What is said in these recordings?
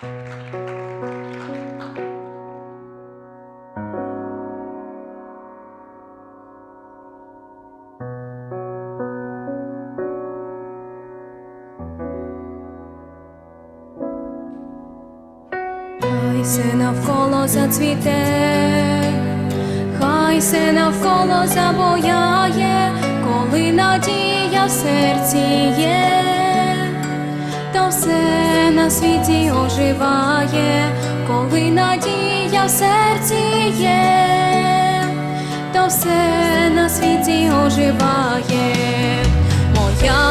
Хай все навколо зацвіте, хай все навколо забояє, коли надія в серці є, все на світі оживає, коли надія в серці є, то все на світі оживає. Моя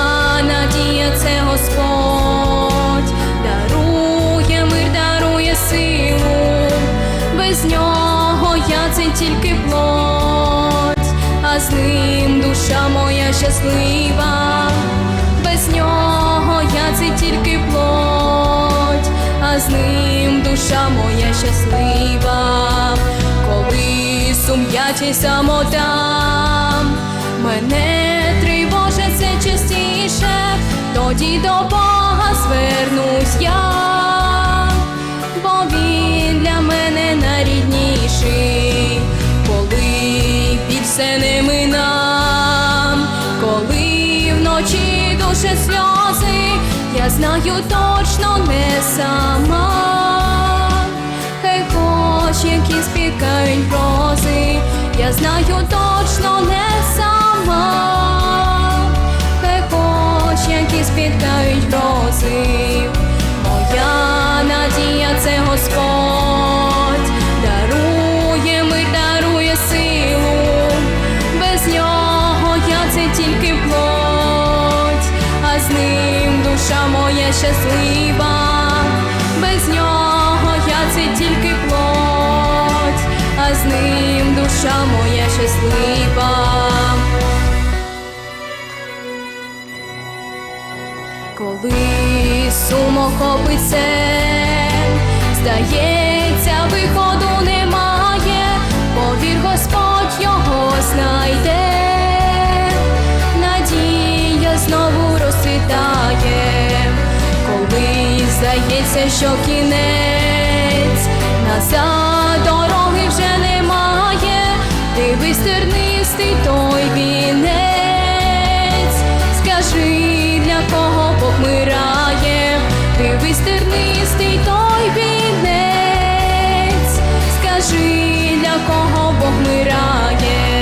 надія це Господь, дарує мир, дарує силу, без нього я це тільки плоть, а з ним душа моя щаслива, без нього з ним душа моя щаслива, коли сум'ять самота мене тривожить все частіше, тоді до Бога звернусь я, бо він для мене найрідніший, коли під все не минам, коли вночі душе сльози, я знаю точно не сама. Хай хоч які спікають грози, я знаю точно не сама, хай хоч які спіткають грози, душа моя щаслива, без нього я це тільки плоть, а з ним душа моя щаслива. Коли сум охопить сель, здається, що кінець, назад дороги вже немає, дивись тернистий той вінець, скажи, для кого Бог мирає, дивись тернистий той вінець, скажи, для кого Бог мирає,